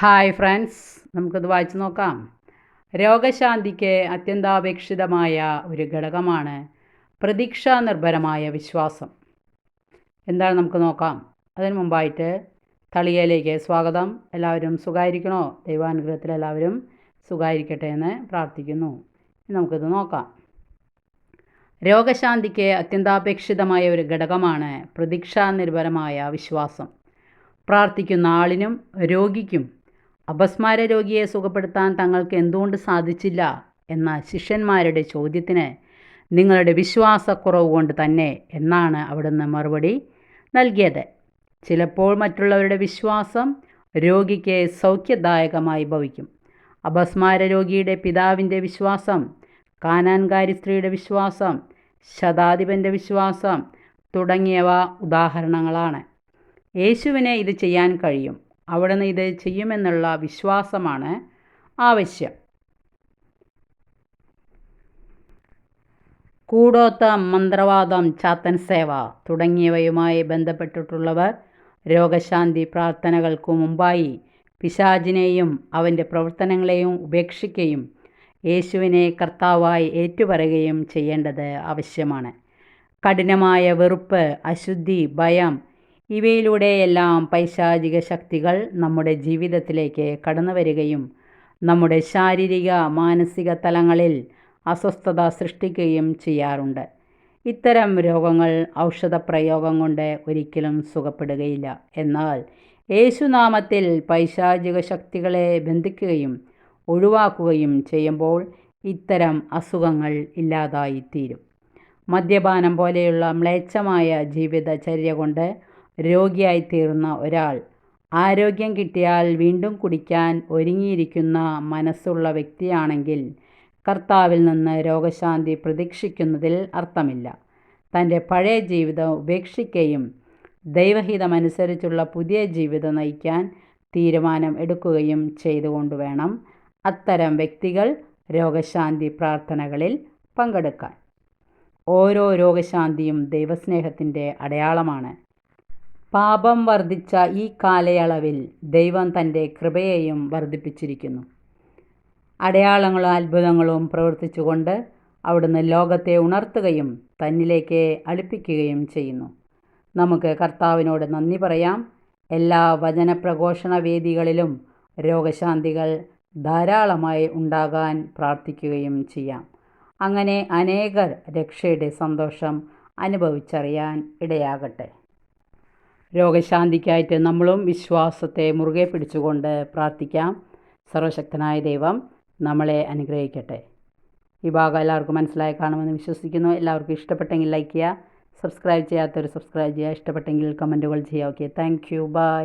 Hi friends നമുക്കിത് വായിച്ചു നോക്കാം. രോഗശാന്തിക്ക് അത്യന്താപേക്ഷിതമായ ഒരു ഘടകമാണ് പ്രതീക്ഷാ നിർഭരമായ വിശ്വാസം. എന്താണ് നമുക്ക് നോക്കാം. അതിനു മുമ്പായിട്ട് തളിയയിലേക്ക് സ്വാഗതം. എല്ലാവരും സുഖമായിരിക്കണോ ദൈവാനുഗ്രഹത്തിൽ എല്ലാവരും സുഖമായിരിക്കട്ടെ എന്ന് പ്രാർത്ഥിക്കുന്നു. നമുക്കിത് നോക്കാം. രോഗശാന്തിക്ക് അത്യന്താപേക്ഷിതമായ ഒരു ഘടകമാണ് പ്രതീക്ഷാനിർഭരമായ വിശ്വാസം. പ്രാർത്ഥിക്കുന്ന ആളിനും രോഗിക്കും അപസ്മാര രോഗിയെ സുഖപ്പെടുത്താൻ തങ്ങൾക്ക് എന്തുകൊണ്ട് സാധിച്ചില്ല എന്ന ശിഷ്യന്മാരുടെ ചോദ്യത്തിന് നിങ്ങളുടെ വിശ്വാസക്കുറവ് കൊണ്ട് തന്നെ എന്നാണ് അവിടുന്ന് മറുപടി നൽകിയത്. ചിലപ്പോൾ മറ്റുള്ളവരുടെ വിശ്വാസം രോഗിക്ക് സൗഖ്യദായകമായി ഭവിക്കും. അപസ്മാര രോഗിയുടെ പിതാവിന്റെ വിശ്വാസം കാനാൻകാരി സ്ത്രീയുടെ വിശ്വാസം ശതാധിപന്റെ വിശ്വാസം തുടങ്ങിയവ ഉദാഹരണങ്ങളാണ്. യേശുവിനെ ഇത് ചെയ്യാൻ കഴിയും. അവിടുന്ന് ഇത് ചെയ്യുമെന്നുള്ള വിശ്വാസമാണ് ആവശ്യം. കൂടോത്ത മന്ത്രവാദം ചാത്തൻ സേവ തുടങ്ങിയവയുമായി ബന്ധപ്പെട്ടിട്ടുള്ളവർ രോഗശാന്തി പ്രാർത്ഥനകൾക്കു മുമ്പായി പിശാചിനെയും അവന്റെ പ്രവർത്തനങ്ങളെയും ഉപേക്ഷിക്കുകയും യേശുവിനെ കർത്താവായി ഏറ്റുപറയുകയും ചെയ്യേണ്ടത് ആവശ്യമാണ്. കഠിനമായ വെറുപ്പ് അശുദ്ധി ഭയം ഇവയിലൂടെയെല്ലാം പൈശാചിക ശക്തികൾ നമ്മുടെ ജീവിതത്തിലേക്ക് കടന്നു വരികയും നമ്മുടെ ശാരീരിക മാനസിക തലങ്ങളിൽ അസ്വസ്ഥത സൃഷ്ടിക്കുകയും ചെയ്യാറുണ്ട്. ഇത്തരം രോഗങ്ങൾ ഔഷധ പ്രയോഗം കൊണ്ട് ഒരിക്കലും സുഖപ്പെടുകയില്ല. എന്നാൽ യേശുനാമത്തിൽ പൈശാചിക ശക്തികളെ ബന്ധിക്കുകയും ഒഴിവാക്കുകയും ചെയ്യുമ്പോൾ ഇത്തരം അസുഖങ്ങൾ ഇല്ലാതായിത്തീരും. മദ്യപാനം പോലെയുള്ള മ്ലേച്ഛമായ ജീവിതചര്യ കൊണ്ട് രോഗിയായിത്തീർന്ന ഒരാൾ. ആരോഗ്യം കിട്ടിയാൽ വീണ്ടും കുടിക്കാൻ ഒരുങ്ങിയിരിക്കുന്ന മനസ്സുള്ള വ്യക്തിയാണെങ്കിൽ കർത്താവിൽ നിന്ന് രോഗശാന്തി പ്രതീക്ഷിക്കുന്നതിൽ അർത്ഥമില്ല. തന്റെ പഴയ ജീവിതം ഉപേക്ഷിക്കുകയും ദൈവഹിതമനുസരിച്ചുള്ള പുതിയ ജീവിതം നയിക്കാൻ തീരുമാനം എടുക്കുകയും ചെയ്തുകൊണ്ട് വേണം അത്തരം വ്യക്തികൾ രോഗശാന്തി പ്രാർത്ഥനകളിൽ പങ്കെടുക്കാൻ. ഓരോ രോഗശാന്തിയും ദൈവസ്നേഹത്തിന്റെ അടയാളമാണ്. പാപം വർദ്ധിച്ച ഈ കാലയളവിൽ ദൈവം തന്റെ കൃപയെയും വർദ്ധിപ്പിച്ചിരിക്കുന്നു. അടയാളങ്ങളും അത്ഭുതങ്ങളും പ്രവർത്തിച്ചുകൊണ്ട് അവിടുന്ന് ലോകത്തെ ഉണർത്തുകയും തന്നിലേക്ക് അടുപ്പിക്കുകയും ചെയ്യുന്നു. നമുക്ക് കർത്താവിനോട് നന്ദി പറയാം. എല്ലാ വചനപ്രഘോഷണ വേദികളിലും രോഗശാന്തികൾ ധാരാളമായി ഉണ്ടാകാൻ പ്രാർത്ഥിക്കുകയും ചെയ്യാം. അങ്ങനെ അനേകർ രക്ഷയുടെ സന്തോഷം അനുഭവിച്ചറിയാൻ ഇടയാകട്ടെ. രോഗശാന്തിക്കായിട്ട് നമ്മളും വിശ്വാസത്തെ മുറുകെ പിടിച്ചുകൊണ്ട് പ്രാർത്ഥിക്കാം. സർവശക്തനായ ദൈവം നമ്മളെ അനുഗ്രഹിക്കട്ടെ. ഈ ഭാഗം എല്ലാവർക്കും മനസ്സിലായി കാണുമെന്ന് വിശ്വസിക്കുന്നു. എല്ലാവർക്കും ഇഷ്ടപ്പെട്ടെങ്കിൽ ലൈക്ക് ചെയ്യുക സബ്സ്ക്രൈബ് ചെയ്യാത്തവർ സബ്സ്ക്രൈബ് ചെയ്യുക ഇഷ്ടപ്പെട്ടെങ്കിൽ കമന്റുകൾ ചെയ്യുക. Okay thank you by